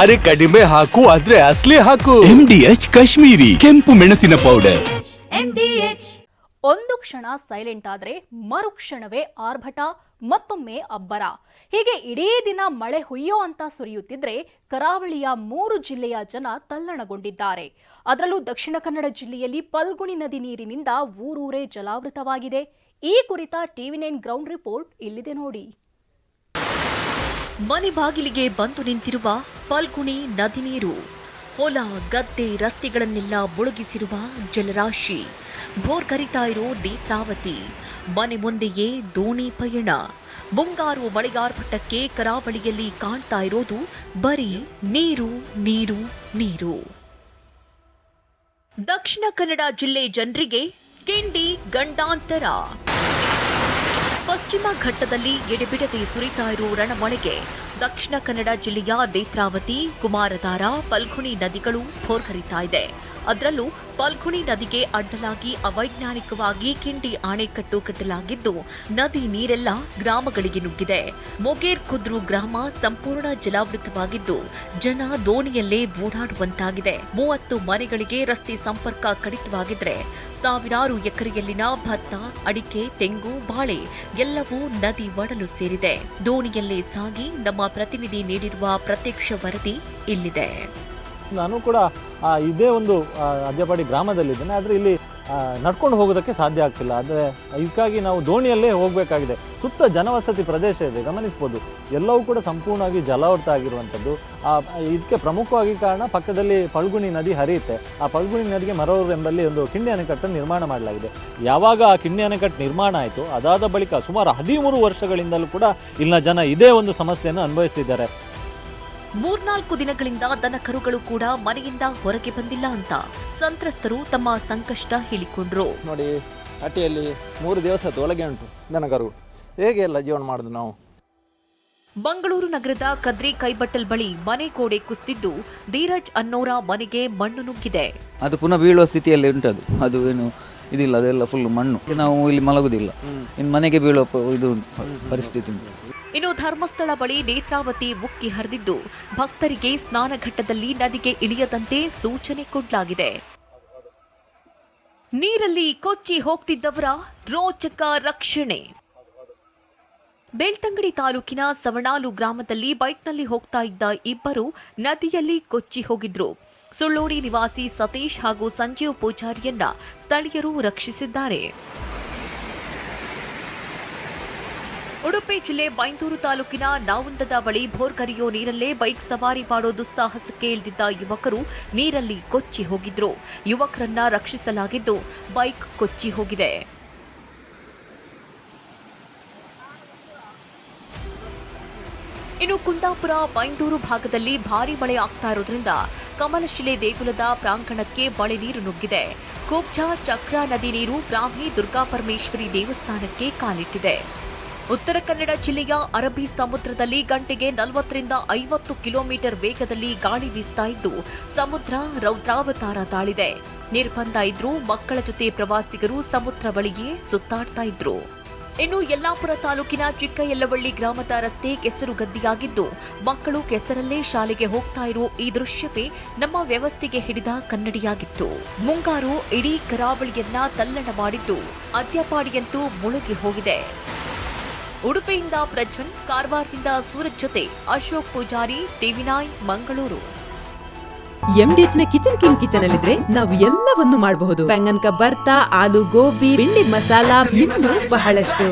ಅರೆ ಕಡಿಮೆ ಹಾಕು ಆದ್ರೆ ಅಸ್ಲಿ ಹಾಕು. ಎಂ ಡಿ ಎಚ್ ಕಾಶ್ಮೀರಿ ಕೆಂಪು ಮೆಣಸಿನ ಪೌಡರ್ ಒಂದು ಕ್ಷಣ ಸೈಲೆಂಟ್ ಆದ್ರೆ ಮರುಕ್ಷಣವೇ ಆರ್ಭಟ ಮತ್ತೊಮ್ಮೆ ಅಬ್ಬರ. ಹೀಗೆ ಇಡೀ ದಿನ ಮಳೆ ಹುಯ್ಯೋ ಅಂತ ಸುರಿಯುತ್ತಿದ್ರೆ ಕರಾವಳಿಯ ಮೂರು ಜಿಲ್ಲೆಯ ಜನ ತಲ್ಲಣಗೊಂಡಿದ್ದಾರೆ. ಅದರಲ್ಲೂ ದಕ್ಷಿಣ ಕನ್ನಡ ಜಿಲ್ಲೆಯಲ್ಲಿ ಪಲ್ಗುಣಿ ನದಿ ನೀರಿನಿಂದ ಊರೂರೇ ಜಲಾವೃತವಾಗಿದೆ. ಈ ಕುರಿತ ಟಿವಿ ನೈನ್ ಗ್ರೌಂಡ್ ರಿಪೋರ್ಟ್ ಇಲ್ಲಿದೆ ನೋಡಿ. ಮನೆ ಬಾಗಿಲಿಗೆ ಬಂದು ನಿಂತಿರುವ ಫಲ್ಗುಣಿ ನದಿ ನೀರು. ಹೊಲ, ಗದ್ದೆ, ರಸ್ತೆಗಳನ್ನೆಲ್ಲ ಮುಳುಗಿಸಿರುವ ಜಲರಾಶಿ. ಬೋರ್ ಕರಿತಾ ಇರೋ ನೇತ್ರಾವತಿ. ಮನೆ ಮುಂದೆಯೇ ದೋಣಿ ಪಯಣ. ಮುಂಗಾರು ಮಳೆಗಾರ್ಭಟಕ್ಕೆ ಕರಾವಳಿಯಲ್ಲಿ ಕಾಣ್ತಾ ಇರೋದು ಬರೀ ನೀರು ನೀರು ನೀರು. ದಕ್ಷಿಣ ಕನ್ನಡ ಜಿಲ್ಲೆ ಜನರಿಗೆ ಕಿಂಡಿ ಗಂಡಾಂತರ. ಪಶ್ಚಿಮ ಘಟ್ಟದಲ್ಲಿ ಎಡೆಬಿಡದೆ ಸುರಿತಾ ಇರೋ ರಣಮಳೆಗೆ ದಕ್ಷಿಣ ಕನ್ನಡ ಜಿಲ್ಲೆಯ ನೇತ್ರಾವತಿ ಕುಮಾರಧಾರ ಪಲ್ಗುಣಿ ನದಿಗಳು ಭೋರ್ಗರಿತಾ ಇದೆ. ಅದರಲ್ಲೂ ಪಲ್ಗುಣಿ ನದಿಗೆ ಅಡ್ಡಲಾಗಿ ಅವೈಜ್ಞಾನಿಕವಾಗಿ ಕಿಂಡಿ ಅಣೆಕಟ್ಟು ಕಟ್ಟಲಾಗಿದ್ದು, ನದಿ ನೀರೆಲ್ಲ ಗ್ರಾಮಗಳಿಗೆ ನುಗ್ಗಿದೆ. ಮೊಗೇರ್ ಕುದ್ರು ಗ್ರಾಮ ಸಂಪೂರ್ಣ ಜಲಾವೃತವಾಗಿದ್ದು, ಜನ ದೋಣಿಯಲ್ಲೇ ಓಡಾಡುವಂತಾಗಿದೆ. ಮೂವತ್ತು ಮನೆಗಳಿಗೆ ರಸ್ತೆ ಸಂಪರ್ಕ ಕಡಿತವಾಗಿದ್ರೆ, ಸಾವಿರಾರು ಎಕರೆಯಲ್ಲಿನ ಭತ್ತ, ಅಡಿಕೆ, ತೆಂಗು, ಬಾಳೆ ಎಲ್ಲವೂ ನದಿ ಒಡಲು ಸೇರಿದೆ. ದೋಣಿಯಲ್ಲೇ ಸಾಗಿ ನಮ್ಮ ಪ್ರತಿನಿಧಿ ನೀಡಿರುವ ಪ್ರತ್ಯಕ್ಷ ವರದಿ ಇಲ್ಲಿದೆ. ನಾನು ಕೂಡ ಇದೇ ಒಂದು ಅಜ್ಜಪಾಡಿ ಗ್ರಾಮದಲ್ಲಿದ್ದೇನೆ. ಆದರೆ ಇಲ್ಲಿ ನಡ್ಕೊಂಡು ಹೋಗೋದಕ್ಕೆ ಸಾಧ್ಯ ಆಗ್ತಿಲ್ಲ. ಆದರೆ, ಇದಕ್ಕಾಗಿ ನಾವು ದೋಣಿಯಲ್ಲೇ ಹೋಗಬೇಕಾಗಿದೆ. ಸುತ್ತ ಜನವಸತಿ ಪ್ರದೇಶ ಇದೆ, ಗಮನಿಸ್ಬೋದು. ಎಲ್ಲವೂ ಕೂಡ ಸಂಪೂರ್ಣವಾಗಿ ಜಲಾವೃತ ಆಗಿರುವಂಥದ್ದು. ಇದಕ್ಕೆ ಪ್ರಮುಖವಾಗಿ ಕಾರಣ ಪಕ್ಕದಲ್ಲಿ ಪಲ್ಗುಣಿ ನದಿ ಹರಿಯುತ್ತೆ. ಆ ಪಲ್ಗುಣಿ ನದಿಗೆ ಮರವರು ಎಂಬಲ್ಲಿ ಒಂದು ಕಿಂಡಿ ಅಣೆಕಟ್ಟನ್ನು ನಿರ್ಮಾಣ ಮಾಡಲಾಗಿದೆ. ಯಾವಾಗ ಆ ಕಿಂಡಿ ಅಣೆಕಟ್ಟು ನಿರ್ಮಾಣ ಆಯಿತು, ಅದಾದ ಬಳಿಕ ಸುಮಾರು ಹದಿಮೂರು ವರ್ಷಗಳಿಂದಲೂ ಕೂಡ ಇಲ್ಲಿನ ಜನ ಇದೇ ಒಂದು ಸಮಸ್ಯೆಯನ್ನು ಅನುಭವಿಸ್ತಿದ್ದಾರೆ. ಮೂರ್ನಾಲ್ಕು ದಿನಗಳಿಂದ ದನ ಕರುಗಳು ಕೂಡ ಮನೆಯಿಂದ ಹೊರಗೆ ಬಂದಿಲ್ಲ ಅಂತ ಸಂತ್ರಸ್ತರು ತಮ್ಮ ಸಂಕಷ್ಟ ಹೇಳಿಕೊಂಡ್ರು. ನೋಡಿ ಅಟಿಯಲ್ಲಿ ಮೂರು ದಿವಸ ಒಳಗೆ ಉಂಟು ದನಕರು. ಹೇಗೆ ಎಲ್ಲ ಜೀವನ ಮಾಡುದು ನಾವು? ಮಂಗಳೂರು ನಗರದ ಕದ್ರಿ ಕೈಬಟ್ಟಲ್ ಬಳಿ ಮನೆ ಕೋಡೆ ಕುಸಿದಿದ್ದು ಧೀರಜ್ ಅನ್ನೋರ ಮನೆಗೆ ಮಣ್ಣು ನುಗ್ಗಿದೆ. ಅದು ಪುನಃ ಬೀಳುವ ಸ್ಥಿತಿಯಲ್ಲಿ ಉಂಟದು ಅದು. ಏನು ಇದಿಲ್ಲ ಅದೆಲ್ಲ ಫುಲ್ ಮಣ್ಣು. ನಾವು ಇಲ್ಲಿ ಮಲಗುದಿಲ್ಲ. ಇನ್ನು ಮನೆಗೆ ಬೀಳುವ ಪ- ಇದು ಉಂಟು, ಪರಿಸ್ಥಿತಿ ಉಂಟು. ಇನ್ನು ಧರ್ಮಸ್ಥಳ ಬಳಿ ನೇತ್ರಾವತಿ ಉಕ್ಕಿ ಹರಿದಿದ್ದು, ಭಕ್ತರಿಗೆ ಸ್ನಾನಘಟ್ಟದಲ್ಲಿ ನದಿಗೆ ಇಳಿಯದಂತೆ ಸೂಚನೆ ಕೊಡಲಾಗಿದೆ. ನೀರಲ್ಲಿ ಕೊಚ್ಚಿ ಹೋಗ್ತಿದ್ದವರ ರೋಚಕ ರಕ್ಷಣೆ. ಬೆಳ್ತಂಗಡಿ ತಾಲೂಕಿನ ಸವಣಾಲು ಗ್ರಾಮದಲ್ಲಿ ಬೈಕ್ನಲ್ಲಿ ಹೋಗ್ತಾ ಇದ್ದ ಇಬ್ಬರು ನದಿಯಲ್ಲಿ ಕೊಚ್ಚಿ ಹೋಗಿದ್ರು. ಸುಳ್ಳೋಡಿ ನಿವಾಸಿ ಸತೀಶ್ ಹಾಗೂ ಸಂಜೀವ್ ಪೂಜಾರಿಯನ್ನ ಸ್ಥಳೀಯರು ರಕ್ಷಿಸಿದ್ದಾರೆ. ಉಡುಪಿ ಜಿಲ್ಲೆ ಬೈಂದೂರು ತಾಲೂಕಿನ ನಾವುಂದದ ಬಳಿ ಭೋರ್ಗರಿಯೋ ನೀರಲ್ಲೇ ಬೈಕ್ ಸವಾರಿ ಮಾಡೋ ದುಸ್ಸಾಹಸಕ್ಕೆ ಇಳಿದಿದ್ದ ಯುವಕರು ನೀರಲ್ಲಿ ಕೊಚ್ಚಿ ಹೋಗಿದ್ರು. ಯುವಕರನ್ನ ರಕ್ಷಿಸಲಾಗಿದ್ದು ಬೈಕ್ ಕೊಚ್ಚಿ ಹೋಗಿದೆ. ಇನ್ನು ಕುಂದಾಪುರ ಬೈಂದೂರು ಭಾಗದಲ್ಲಿ ಭಾರಿ ಮಳೆ ಆಗ್ತಾ ಇರೋದ್ರಿಂದ ಕಮಲಶಿಲೆ ದೇಗುಲದ ಪ್ರಾಂಗಣಕ್ಕೆ ಮಳೆ ನೀರು ನುಗ್ಗಿದೆ. ಕೋಬ್ಜಾ ಚಕ್ರ ನದಿ ನೀರು ಬ್ರಾಹ್ಮಿ ದುರ್ಗಾಪರಮೇಶ್ವರಿ ದೇವಸ್ಥಾನಕ್ಕೆ ಕಾಲಿಟ್ಟಿದೆ. ಉತ್ತರ ಕನ್ನಡ ಜಿಲ್ಲೆಯ ಅರಬ್ಬಿ ಸಮುದ್ರದಲ್ಲಿ ಗಂಟೆಗೆ ನಲವತ್ತರಿಂದ ಐವತ್ತು ಕಿಲೋಮೀಟರ್ ವೇಗದಲ್ಲಿ ಗಾಳಿ ಬೀಸ್ತಾ ಇದ್ದು, ಸಮುದ್ರ ರೌದ್ರಾವತಾರ ತಾಳಿದೆ. ನಿರ್ಬಂಧ ಇದ್ರೂ ಮಕ್ಕಳ ಜೊತೆ ಪ್ರವಾಸಿಗರು ಸಮುದ್ರ ಬಳಿಯೇ ಸುತ್ತಾಡ್ತಾ ಇದ್ರು. ಇನ್ನು ಯಲ್ಲಾಪುರ ತಾಲೂಕಿನ ಚಿಕ್ಕ ಯಲ್ಲವಳ್ಳಿ ಗ್ರಾಮದ ರಸ್ತೆ ಕೆಸರು ಗದ್ದಿಯಾಗಿದ್ದು ಮಕ್ಕಳು ಕೆಸರಲ್ಲೇ ಶಾಲೆಗೆ ಹೋಗ್ತಾ ಇರುವ ಈ ದೃಶ್ಯವೇ ನಮ್ಮ ವ್ಯವಸ್ಥೆಗೆ ಹಿಡಿದ ಕನ್ನಡಿಯಾಗಿತ್ತು. ಮುಂಗಾರು ಇಡೀ ಕರಾವಳಿಯನ್ನ ತಲ್ಲಣ ಮಾಡಿದ್ದು, ಅದ್ಯಪಾಡಿಯಂತೂ ಮುಳುಗಿ ಹೋಗಿದೆ. ಉಡುಪಿಯಿಂದ ಪ್ರಜ್ವಲ್ ಕಾರವಾರದಿಂದ ಸೂರಜ್ ಜೊತೆ ಅಶೋಕ್ ಪೂಜಾರಿ ಟಿವಿ ನೈನ್ ಮಂಗಳೂರು. ಎಂಡಿಎಚ್ನ ಕಿಚನ್ ಕಿಂಗ್ ಕಿಚನ್ ಅಲ್ಲಿದ್ರೆ ನಾವು ಎಲ್ಲವನ್ನು ಮಾಡಬಹುದು. ಬೆಂಗನ್ಕ ಬರ್ತಾ ಆಲೂ ಗೋಬಿ ಬಿಂಡಿ ಮಸಾಲಾ ಇನ್ನೂ ಬಹಳಷ್ಟು.